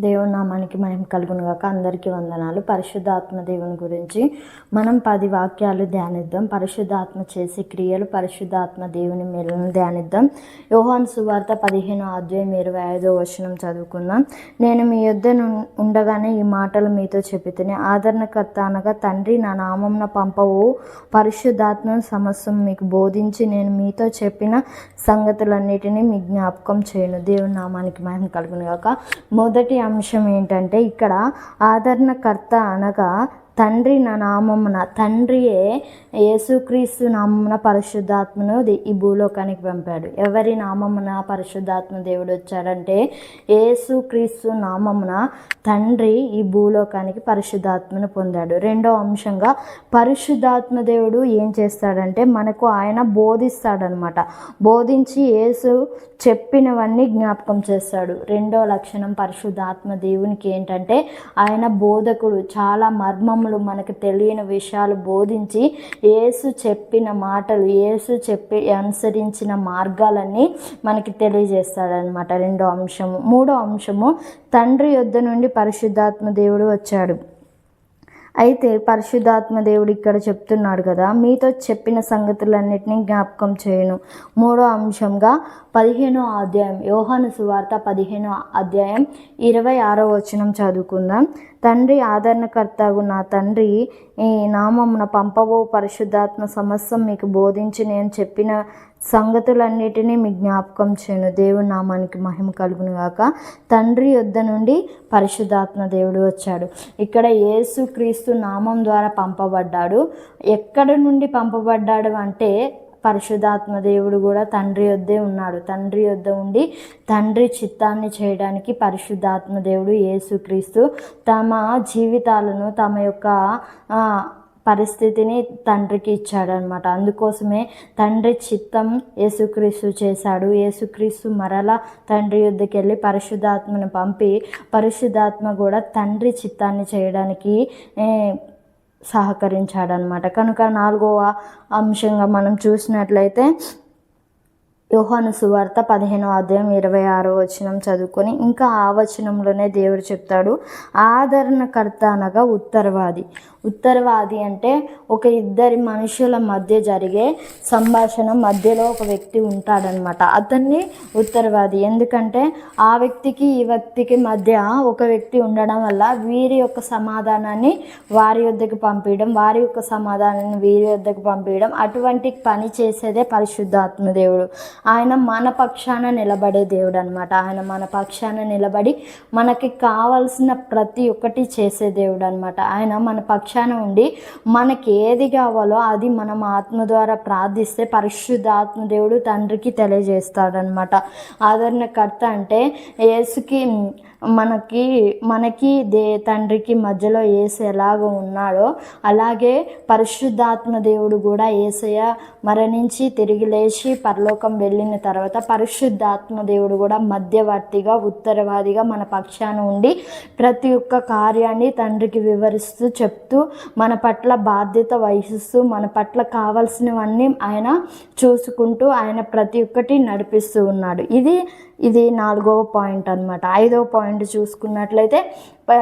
దేవుని నామానికి మనం కలుగును గాక. అందరికీ వందనాలు. పరిశుద్ధాత్మ దేవుని గురించి మనం పది వాక్యాలు ధ్యానిద్దాం. పరిశుద్ధాత్మ చేసే క్రియలు పరిశుద్ధాత్మ దేవుని మేలను ధ్యానిద్దాం. యోహాన్ సువార్త పదిహేను అధ్యాయం ఇరవై ఐదో వచనం చదువుకుందాం. నేను మీ యొద్ద ఉండగానే ఈ మాటలు మీతో చెప్పితేనే ఆదరణకర్త అనగా తండ్రి నా నామంన పంపవు. పరిశుద్ధాత్మ సమస్యను మీకు బోధించి నేను మీతో చెప్పిన సంగతులన్నిటినీ మీ జ్ఞాపకం చేయను. దేవుని నామానికి మహిమ కలుగును గాక. మొదటి అంశం ఏంటంటే ఇక్కడ ఆదరణకర్త అనగా తండ్రి నా నామమున తండ్రియే యేసుక్రీస్తు నామమున పరిశుద్ధాత్మను ఈ భూలోకానికి పంపాడు. ఎవరి నామమున పరిశుద్ధాత్మ దేవుడు వచ్చాడంటే యేసుక్రీస్తు నామమున తండ్రి ఈ భూలోకానికి పరిశుద్ధాత్మను పొందాడు. రెండో అంశంగా పరిశుద్ధాత్మ దేవుడు ఏం చేస్తాడంటే మనకు ఆయన బోధిస్తాడనమాట. బోధించి యేసు చెప్పినవన్నీ జ్ఞాపకం చేస్తాడు. రెండో లక్షణం పరిశుద్ధాత్మ దేవునికి ఏంటంటే ఆయన బోధకుడు చాలా వాక్యములు మనకు తెలియని విషయాలు బోధించి యేసు చెప్పిన మాటలు యేసు చెప్పి అనుసరించిన మార్గాలన్నీ మనకి తెలియజేస్తాడనమాట రెండో అంశము. మూడో అంశము తండ్రి యొద్ద నుండి పరిశుద్ధాత్మ దేవుడు వచ్చాడు. అయితే పరిశుద్ధాత్మ దేవుడు ఇక్కడ చెప్తున్నాడు కదా మీతో చెప్పిన సంగతులన్నిటినీ జ్ఞాపకం చేయను. మూడో అంశంగా పదిహేనో అధ్యాయం యోహాను సువార్త పదిహేనో అధ్యాయం ఇరవై ఆరో వచనం చదువుకుందాం. తండ్రి ఆదరణకర్తగు నా తండ్రి ఈ నామమున పంపబో పరిశుద్ధాత్మ సమస్తం మీకు బోధించి నేను చెప్పిన సంగతులన్నిటినీ మీ జ్ఞాపకం చేయను. దేవుని నామానికి మహిమ కలుగును గాక. తండ్రి యొద్ద నుండి పరిశుద్ధాత్మ దేవుడు వచ్చాడు. ఇక్కడ యేసు క్రీస్తు నామం ద్వారా పంపబడ్డాడు. ఎక్కడ నుండి పంపబడ్డాడు అంటే పరిశుద్ధాత్మ దేవుడు కూడా తండ్రి యొద్దే ఉన్నాడు. తండ్రి యొద్ద ఉండి తండ్రి చిత్తాన్ని చేయడానికి పరిశుద్ధాత్మ దేవుడు యేసుక్రీస్తు తమ జీవితాలను తమ యొక్క పరిస్థితిని తండ్రికి ఇచ్చాడనమాట. అందుకోసమే తండ్రి చిత్తం యేసుక్రీస్తు చేశాడు. యేసుక్రీస్తు మరలా తండ్రి యుద్ధకి వెళ్ళి పరిశుద్ధాత్మను పంపి పరిశుద్ధాత్మ కూడా తండ్రి చిత్తాన్ని చేయడానికి సహకరించాడనమాట. కనుక నాలుగవ అంశంగా మనం చూసినట్లయితే యోహాను సువార్త పదిహేనో అధ్యాయం ఇరవై ఆరో వచనం చదువుకొని ఇంకా ఆ వచనంలోనే దేవుడు చెప్తాడు ఆదరణకర్త అనగా ఉత్తరవాది ఉత్తరవాది అంటే ఒక ఇద్దరి మనుషుల మధ్య జరిగే సంభాషణ మధ్యలో ఒక వ్యక్తి ఉంటాడనమాట అతన్ని ఉత్తరవాది. ఎందుకంటే ఆ వ్యక్తికి ఈ వ్యక్తికి మధ్య ఒక వ్యక్తి ఉండడం వల్ల వీరి యొక్క సమాధానాన్ని వారి వద్దకు పంపించడం వారి యొక్క సమాధానాన్ని వీరి వద్దకు పంపించడం అటువంటి పని చేసేదే పరిశుద్ధాత్మ దేవుడు. ఆయన మన పక్షాన నిలబడే దేవుడు అనమాట ఆయన మన పక్షాన నిలబడి మనకి కావాల్సిన ప్రతి ఒక్కటి చేసే దేవుడు అనమాట ఆయన మన పక్ష పక్షాన ఉండి మనకి ఏది కావాలో అది మనం ఆత్మ ద్వారా ప్రార్థిస్తే పరిశుద్ధాత్మ దేవుడు తండ్రికి తెలియజేస్తాడనమాట ఆదరణకర్త అంటే యేసుకి మనకి మనకి దే తండ్రికి మధ్యలో ఏసు ఎలాగో ఉన్నాడో అలాగే పరిశుద్ధాత్మ దేవుడు కూడా ఏసయ్య మరణించి తిరిగి లేచి పరలోకం వెళ్ళిన తర్వాత పరిశుద్ధాత్మ దేవుడు కూడా మధ్యవర్తిగా ఉత్తరవాదిగా మన పక్షాన ఉండి ప్రతి ఒక్క కార్యాన్ని తండ్రికి వివరిస్తూ చెప్తూ మన పట్ల బాధ్యత వహిస్తూ మన పట్ల కావాల్సినవన్నీ ఆయన చూసుకుంటూ ఆయన ప్రతి ఒక్కటి నడిపిస్తూ ఉన్నాడు. ఇది ఇది నాలుగవ పాయింట్ అనమాట ఐదవ పాయింట్ చూసుకున్నట్లయితే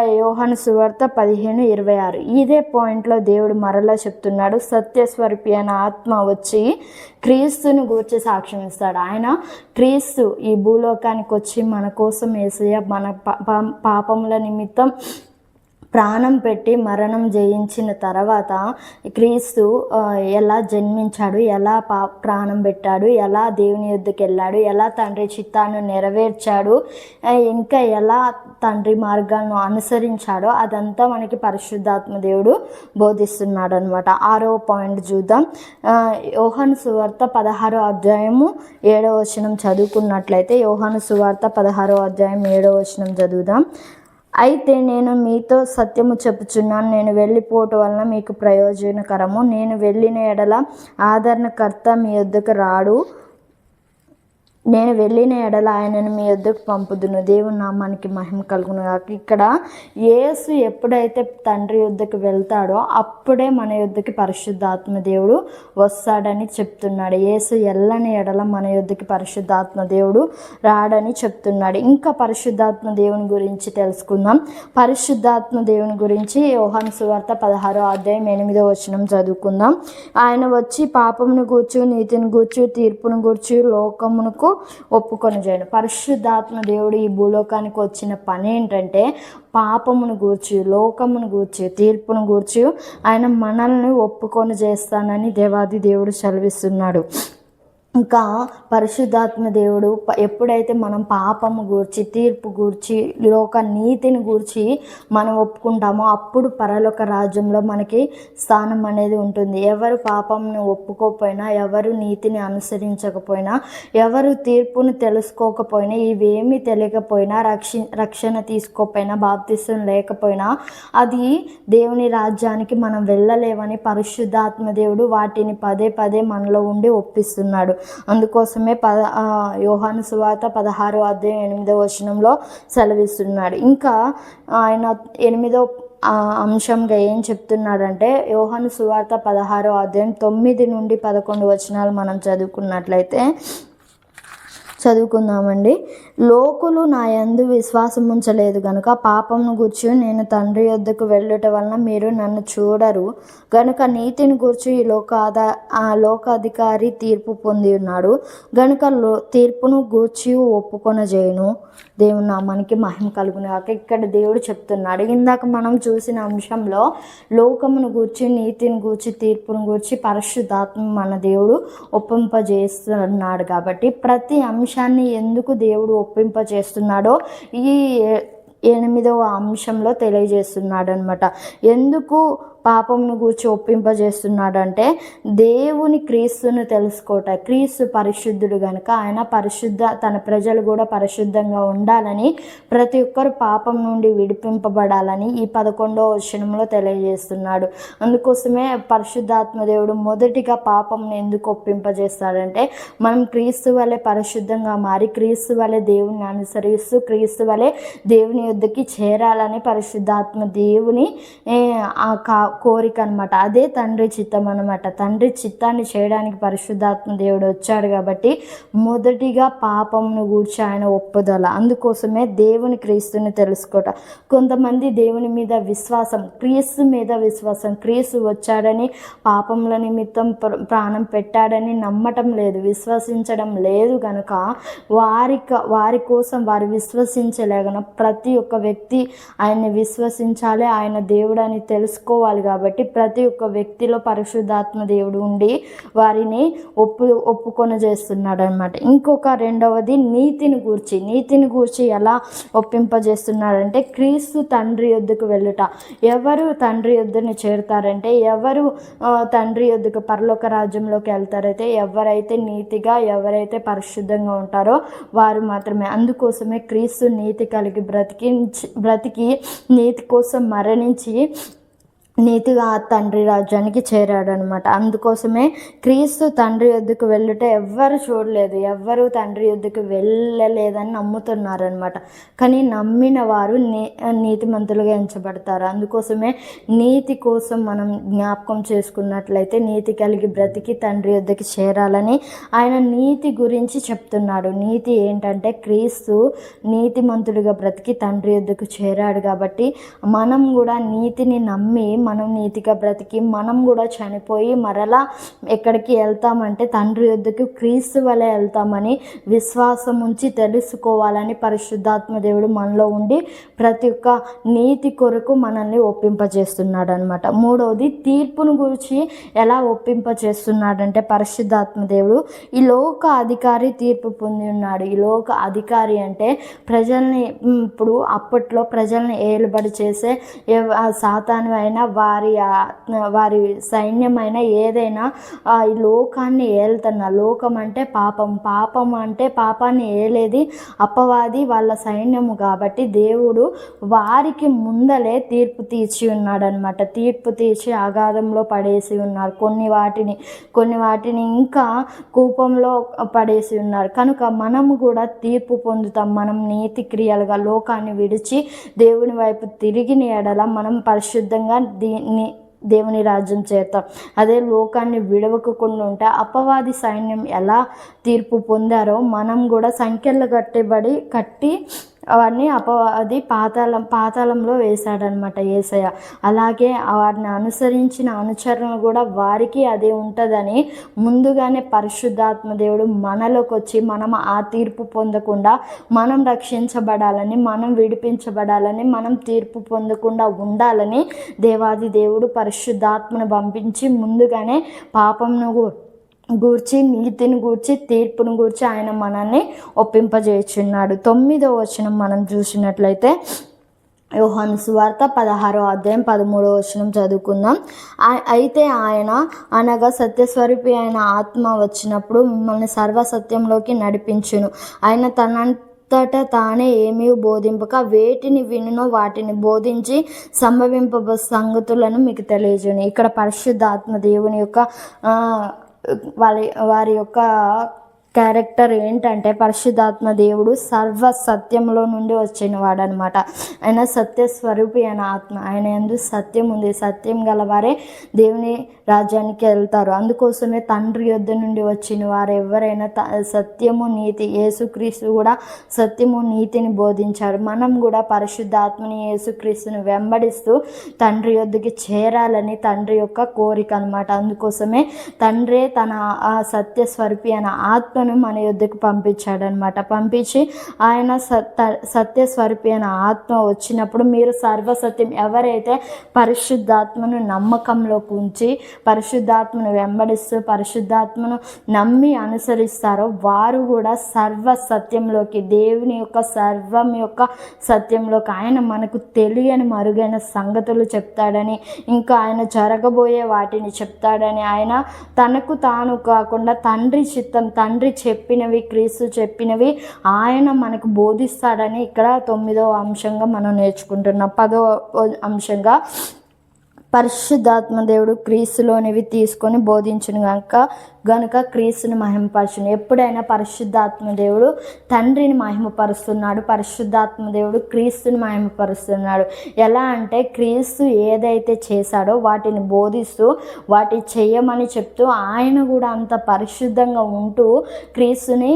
యోహన్ సువార్త పదిహేను ఇరవై ఆరు. ఇదే పాయింట్లో దేవుడు మరలా చెప్తున్నాడు సత్యస్వరూపి అయిన ఆత్మ వచ్చి క్రీస్తుని గూర్చి సాక్ష్యం ఇస్తాడు. ఆయన క్రీస్తు ఈ భూలోకానికి వచ్చి మన కోసం ఏసయ్య మన పా- పా- పాపముల నిమిత్తం ప్రాణం పెట్టి మరణం జయించిన తర్వాత క్రీస్తు ఎలా జన్మించాడు ఎలా పా ప్రాణం పెట్టాడు ఎలా దేవుని యుద్ధకి వెళ్ళాడు ఎలా తండ్రి చిత్తాన్ని నెరవేర్చాడు ఇంకా ఎలా తండ్రి మార్గాలను అనుసరించాడో అదంతా మనకి పరిశుద్ధాత్మ దేవుడు బోధిస్తున్నాడు అనమాట ఆరో పాయింట్ చూద్దాం. యోహన్ సువార్త పదహారో అధ్యాయము ఏడో వచనం చదువుకున్నట్లయితే యోహన్ సువార్త పదహారో అధ్యాయం ఏడవ వచనం చదువుదాం. అయితే నేను మీతో సత్యము చెప్పుచున్నాను. నేను వెళ్ళిపోవటం వలన మీకు ప్రయోజనకరము. నేను వెళ్ళిన ఎడల ఆదరణకర్త మీ వద్దకు రాడు. నేను వెళ్ళిన ఎడల ఆయనను మీ వద్దకు పంపుదును. దేవుని నామానికి మహిమ కలుగును కాక ఇక్కడ యేసు ఎప్పుడైతే తండ్రి యుద్ధకు వెళ్తాడో అప్పుడే మన యుద్ధకి పరిశుద్ధాత్మ దేవుడు వస్తాడని చెప్తున్నాడు. యేసు ఎల్లని ఎడల మన యుద్ధకి పరిశుద్ధాత్మ దేవుడు రాడని చెప్తున్నాడు. ఇంకా పరిశుద్ధాత్మ దేవుని గురించి తెలుసుకుందాం. పరిశుద్ధాత్మ దేవుని గురించి యోహన్ సువార్త పదహారో అధ్యాయం ఎనిమిదో వచనం చదువుకుందాం. ఆయన వచ్చి పాపమును గూర్చు నీతిని గూర్చు తీర్పును గూర్చు లోకమునకు ఒప్పుకొని చేయను పరిశుద్ధాత్మ దేవుడు ఈ భూలోకానికి వచ్చిన పని ఏంటంటే పాపమును గూర్చి లోకమును గూర్చి తీర్పును గూర్చి ఆయన మనల్ని ఒప్పుకొని చేస్తానని దేవాది దేవుడు సెలవిస్తున్నాడు. ఇంకా పరిశుద్ధాత్మ దేవుడు ఎప్పుడైతే మనం పాపము గూర్చి తీర్పు గూర్చి లోక నీతిని గూర్చి మనం ఒప్పుకుంటామో అప్పుడు పరలోక రాజ్యంలో మనకి స్థానం అనేది ఉంటుంది. ఎవరు పాపంను ఒప్పుకోకపోయినా ఎవరు నీతిని అనుసరించకపోయినా ఎవరు తీర్పును తెలుసుకోకపోయినా ఇవేమీ తెలియకపోయినా రక్షి రక్షణ తీసుకోకపోయినా బాప్తిసం లేకపోయినా అది దేవుని రాజ్యానికి మనం వెళ్ళలేమని పరిశుద్ధాత్మ దేవుడు వాటిని పదే పదే మనలో ఉండి ఒప్పిస్తున్నాడు. అందుకోసమే పద యోహాను సువార్త పదహారో అధ్యాయం ఎనిమిదో వచనంలో సెలవిస్తున్నాడు. ఇంకా ఆయన ఎనిమిదో అంశంగా ఏం చెప్తున్నాడంటే యోహాను సువార్త పదహారో అధ్యాయం తొమ్మిది నుండి పదకొండు వచనాలు మనం చదువుకున్నట్లయితే చదువుకుందామండి. లోకులు నా యందు విశ్వాసం ఉంచలేదు గనుక పాపంను గూర్చి నేను తండ్రి యొద్దకు వెళ్ళుట వలన మీరు నన్ను చూడరు. గనుక నీతిని గూర్చి ఈ లోక ఆ లోకాధికారి తీర్పు పొంది ఉన్నాడు. గనుక లో తీర్పును గూర్చి ఒప్పుకొనజేయును. దేవుని నామానికి మహిమ కలుగును కాక ఇక్కడ దేవుడు చెప్తున్నాడు. ఇందాక మనం చూసిన అంశంలో లోకమును గూర్చి నీతిని గూర్చి తీర్పును గూర్చి పరిశుద్ధాత్మ మన దేవుడు ఒప్పింపజేస్తున్నాడు కాబట్టి ప్రతి అంశం అంశాన్ని ఎందుకు దేవుడు ఒప్పింపజేస్తున్నాడో ఈ ఎనిమిదవ అంశంలో తెలియజేస్తున్నాడు అనమాట ఎందుకు పాపంను గూర్చి ఒప్పింపజేస్తున్నాడంటే దేవుని క్రీస్తును తెలుసుకోట. క్రీస్తు పరిశుద్ధుడు గనుక ఆయన పరిశుద్ధ తన ప్రజలు కూడా పరిశుద్ధంగా ఉండాలని ప్రతి ఒక్కరు పాపం నుండి విడిపింపబడాలని ఈ పదకొండవ వచనంలో తెలియజేస్తున్నాడు. అందుకోసమే పరిశుద్ధాత్మ దేవుడు మొదటిగా పాపంను ఎందుకు ఒప్పింపజేస్తాడంటే మనం క్రీస్తు వలె పరిశుద్ధంగా మారి క్రీస్తు వలె దేవుని అనుసరిస్తూ క్రీస్తు వలె దేవుని యొద్దకి చేరాలని పరిశుద్ధాత్మ దేవుని ఆ కా కోరిక అనమాట అదే తండ్రి చిత్తం అనమాట తండ్రి చిత్తాన్ని చేయడానికి పరిశుద్ధాత్మ దేవుడు వచ్చాడు కాబట్టి మొదటిగా పాపంను గూర్చి ఆయన ఒప్పుదల. అందుకోసమే దేవుని క్రీస్తుని తెలుసుకోట. కొంతమంది దేవుని మీద విశ్వాసం క్రీస్తు మీద విశ్వాసం. క్రీస్తు వచ్చాడని పాపముల నిమిత్తం ప్ర- ప్రాణం పెట్టాడని నమ్మటం లేదు విశ్వసించడం లేదు కనుక వారి వారి కోసం వారు విశ్వసించలేగన. ప్రతి ఒక్క వ్యక్తి ఆయన్ని విశ్వసించాలి ఆయన దేవుడు అని తెలుసుకోవాలి కాబట్టి ప్రతి ఒక్క వ్యక్తిలో పరిశుద్ధాత్మ దేవుడు ఉండి వారిని ఒప్పు ఒప్పుకొని చేస్తున్నాడు అనమాట ఇంకొక రెండవది నీతిని గూర్చి. నీతిని గూర్చి ఎలా ఒప్పింపజేస్తున్నాడంటే క్రీస్తు తండ్రి యొద్దకు వెళ్ళుట. ఎవరు తండ్రి యొద్దను చేరుతారంటే ఎవరు తండ్రి యొద్దకు పరలోక రాజ్యంలోకి వెళ్తారైతే ఎవరైతే నీతిగా ఎవరైతే పరిశుద్ధంగా ఉంటారో వారు మాత్రమే. అందుకోసమే క్రీస్తు నీతి కలిగి బ్రతికి బ్రతికి నీతి కోసం మరణించి నీతిగా ఆ తండ్రి రాజ్యానికి చేరాడనమాట అందుకోసమే క్రీస్తు తండ్రి యొద్దకు వెళ్ళుట ఎవ్వరు చూడలేదు. ఎవ్వరు తండ్రి యొద్దకు వెళ్ళలేదని నమ్ముతున్నారనమాట కానీ నమ్మిన వారు నీ నీతిమంతులుగా ఎంచబడతారు. అందుకోసమే నీతి కోసం మనం జ్ఞాపకం చేసుకున్నట్లయితే నీతి కలిగి బ్రతికి తండ్రి యొద్దకి చేరాలని ఆయన నీతి గురించి చెప్తున్నాడు. నీతి ఏంటంటే క్రీస్తు నీతిమంతుడిగా బ్రతికి తండ్రి యొద్దకు చేరాడు కాబట్టి మనం కూడా నీతిని నమ్మి మనం నీతిగా బ్రతికి మనం కూడా చనిపోయి మరలా ఎక్కడికి వెళ్తామంటే తండ్రి యొద్దకు క్రీస్తు వలె వెళ్తామని విశ్వాసం ఉంచి తెలుసుకోవాలని పరిశుద్ధాత్మ దేవుడు మనలో ఉండి ప్రతి ఒక్క నీతి కొరకు మనల్ని ఒప్పింపజేస్తున్నాడు అనమాట మూడవది తీర్పును గురించి ఎలా ఒప్పింపజేస్తున్నాడంటే పరిశుద్ధాత్మ దేవుడు ఈ లోక అధికారి తీర్పు పొంది ఉన్నాడు. ఈ లోక అధికారి అంటే ప్రజల్ని ఇప్పుడు అప్పట్లో ప్రజల్ని ఏలుబడి చేసే ఎవ- సాతాను అయినా వారి వారి సైన్యమైన ఏదైనా ఈ లోకాన్ని ఏలుతున్న లోకం అంటే పాపం పాపం అంటే పాపాన్ని ఏలేది అపవాది వాళ్ళ సైన్యము కాబట్టి దేవుడు వారికి ముందలే తీర్పు తీర్చి ఉన్నాడనమాట తీర్పు తీర్చి అగాధంలో పడేసి ఉన్నారు. కొన్ని వాటిని కొన్ని వాటిని ఇంకా కూపంలో పడేసి ఉన్నారు. కనుక మనము కూడా తీర్పు పొందుతాం. మనం నీతి క్రియలుగా లోకాన్ని విడిచి దేవుని వైపు తిరిగిన ఎడల మనం పరిశుద్ధంగా దీన్ని దేవుని రాజ్యం చేత. అదే లోకాన్ని విడవకుండా ఉంటే అపవాది సైన్యం ఎలా తీర్పు పొందారో మనం కూడా సంఖ్యలు కట్టబడి కట్టి అవన్నీ అపవాది పాతాళం పాతాళంలో వేశాడనమాట ఏసయ్య. అలాగే వాటిని అనుసరించిన అనుచరణ కూడా వారికి అదే ఉంటుందని ముందుగానే పరిశుద్ధాత్మ దేవుడు మనలోకి వచ్చి మనం ఆ తీర్పు పొందకుండా మనం రక్షించబడాలని మనం విడిపించబడాలని మనం తీర్పు పొందకుండా ఉండాలని దేవాది దేవుడు పరిశుద్ధాత్మను పంపించి ముందుగానే పాపంను గూర్చి నీతిని గూర్చి తీర్పును గూర్చి ఆయన మనల్ని ఒప్పింపజేయుచున్నాడు. తొమ్మిదో వచనం మనం చూసినట్లయితే యోహాను సువార్త పదహారో అధ్యాయం పదమూడో వచనం చదువుకుందాం. ఆ- అయితే ఆయన అనగా సత్యస్వరూపి అయిన ఆత్మ వచ్చినప్పుడు మిమ్మల్ని సర్వసత్యంలోకి నడిపించును. ఆయన తన అంతటా తానే ఏమీ బోధింపక వేటిని వినునో వాటిని బోధించి సంభవింప సంగతులను మీకు తెలియజేయను. ఇక్కడ పరిశుద్ధాత్మ దేవుని యొక్క వాళ్ళ వారి యొక్క క్యారెక్టర్ ఏంటంటే పరిశుద్ధాత్మ దేవుడు సర్వ సత్యంలో నుండి వచ్చిన వాడు అనమాట ఆయన సత్య స్వరూపి అయిన ఆత్మ. ఆయన ఎందు సత్యం ఉంది. సత్యం గలవారే దేవుని రాజ్యానికి వెళ్తారు. అందుకోసమే తండ్రి యొద్ద నుండి వచ్చిన వారు ఎవరైనా త- సత్యము నీతి యేసుక్రీస్తు కూడా సత్యము నీతిని బోధించారు. మనం కూడా పరిశుద్ధాత్మని యేసుక్రీస్తుని వెంబడిస్తూ తండ్రి యొద్దకి చేరాలని తండ్రి యొక్క కోరిక అనమాట. అందుకోసమే తండ్రే తన ఆ సత్య స్వరూపి అయిన ఆత్మను మన యుద్ధకు పంపించాడనమాట పంపించి ఆయన సత్య సత్యస్వరూపి అయిన ఆత్మ వచ్చినప్పుడు మీరు సర్వసత్యం ఎవరైతే పరిశుద్ధాత్మను నమ్మకంలోకి ఉంచి పరిశుద్ధాత్మను వెంబడిస్తూ పరిశుద్ధాత్మను నమ్మి అనుసరిస్తారో వారు కూడా సర్వ సత్యంలోకి దేవుని యొక్క సర్వం యొక్క సత్యంలోకి ఆయన మనకు తెలియని మరుగైన సంగతులు చెప్తాడని ఇంకా ఆయన జరగబోయే వాటిని చెప్తాడని ఆయన తనకు తాను కాకుండా తండ్రి చిత్తం తండ్రి చెప్పినవి క్రీస్తు చెప్పినవి ఆయన మనకు బోధిస్తాడని ఇక్కడ తొమ్మిదవ అంశంగా మనం నేర్చుకుంటున్నాం. పదవ అంశంగా పరిశుద్ధాత్మ దేవుడు క్రీస్తులోనివి తీసుకొని బోధించిన కనుక గనుక క్రీస్తుని మహిమపరచును. ఎప్పుడైనా పరిశుద్ధాత్మ దేవుడు తండ్రిని మహిమపరుస్తున్నాడు. పరిశుద్ధాత్మ దేవుడు క్రీస్తుని మహిమపరుస్తున్నాడు. ఎలా అంటే క్రీస్తు ఏదైతే చేశాడో వాటిని బోధిస్తూ వాటి చేయమని చెప్తూ ఆయన కూడా అంత పరిశుద్ధంగా ఉంటూ క్రీస్తుని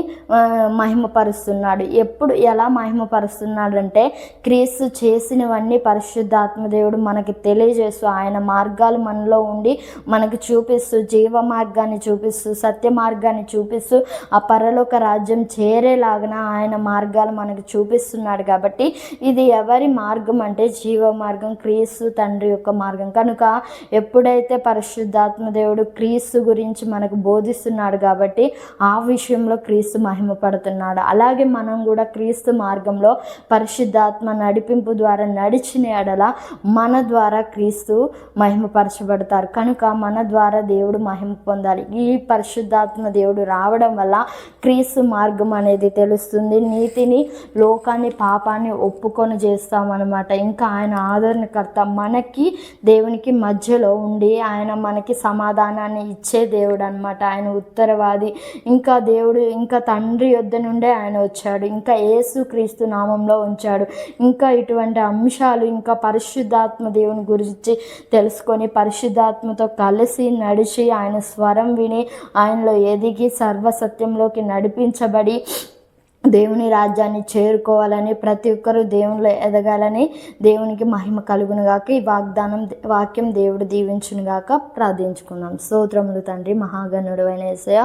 మహిమపరుస్తున్నాడు. ఎప్పుడు ఎలా మహిమపరుస్తున్నాడు అంటే క్రీస్తు చేసినవన్నీ పరిశుద్ధాత్మ దేవుడు మనకి తెలియజేస్తూ ఆయన మార్గాలు మనలో ఉండి మనకు చూపిస్తూ జీవ మార్గాన్ని చూపిస్తూ సత్య మార్గాన్ని చూపిస్తూ ఆ పరలోక రాజ్యం చేరేలాగన ఆయన మార్గాలు మనకు చూపిస్తున్నాడు కాబట్టి ఇది ఎవరి మార్గం అంటే జీవ మార్గం క్రీస్తు తండ్రి యొక్క మార్గం. కనుక ఎప్పుడైతే పరిశుద్ధాత్మ దేవుడు క్రీస్తు గురించి మనకు బోధిస్తున్నాడు కాబట్టి ఆ విషయంలో క్రీస్తు మహిమపడుతున్నాడు అలాగే మనం కూడా క్రీస్తు మార్గంలో పరిశుద్ధాత్మ నడిపింపు ద్వారా నడిచిన ఎడల మన ద్వారా క్రీస్తు మహిమపరచబడతారు. కనుక మన ద్వారా దేవుడు మహిమ పొందాలి. ఈ పరిశుద్ధాత్మ దేవుడు రావడం వల్ల క్రీస్తు మార్గం అనేది తెలుస్తుంది. నీతిని లోకాన్ని పాపాన్ని ఒప్పుకొని చేస్తామన్నమాట. ఇంకా ఆయన ఆదరణకర్త మనకి దేవునికి మధ్యలో ఉండి ఆయన మనకి సమాధానాన్ని ఇచ్చే దేవుడు అనమాట ఆయన ఉత్తరవాది. ఇంకా దేవుడు ఇంకా తండ్రి యొద్ద నుండే ఆయన వచ్చాడు. ఇంకా యేసు క్రీస్తు నామంలో ఉంచాడు. ఇంకా ఇటువంటి అంశాలు ఇంకా పరిశుద్ధాత్మ దేవుని గురించి తెలుసుకొని పరిశుద్ధాత్మతో కలిసి నడిచి ఆయన స్వరం విని ఆయనలో ఎదిగి సర్వసత్యంలోకి నడిపించబడి దేవుని రాజ్యాన్ని చేరుకోవాలని ప్రతి ఒక్కరూ దేవునిలో ఎదగాలని దేవునికి మహిమ కలుగును గాక. ఈ వాగ్దానం వాక్యం దేవుడు దీవించును గాక ప్రార్థించుకున్నాం స్తోత్రములు తండ్రి మహాగణుడు అయిన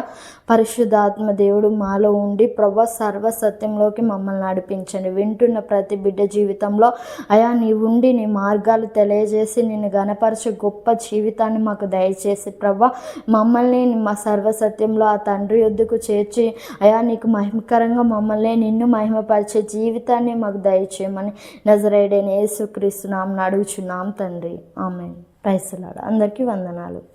పరిశుద్ధాత్మ దేవుడు మాలో ఉండి ప్రభ సర్వ సత్యంలోకి మమ్మల్ని నడిపించండి. వింటున్న ప్రతి బిడ్డ జీవితంలో అయా నీ ఉండి నీ మార్గాలు తెలియజేసి నిన్ను గణపరచే గొప్ప జీవితాన్ని మాకు దయచేసి ప్రభ మమ్మల్ని మా సర్వసత్యంలో ఆ తండ్రి యొద్దకు చేర్చి అయా నీకు మహిమకరంగా మమ్మల్ని నిన్ను మహిమపరిచే జీవితాన్ని మాకు దయచేయమని నజరేడైన యేసుక్రీస్తు నామం అడుగుచున్నాం తండ్రి. ఆమె పైసలాడ అందరికీ వందనాలు.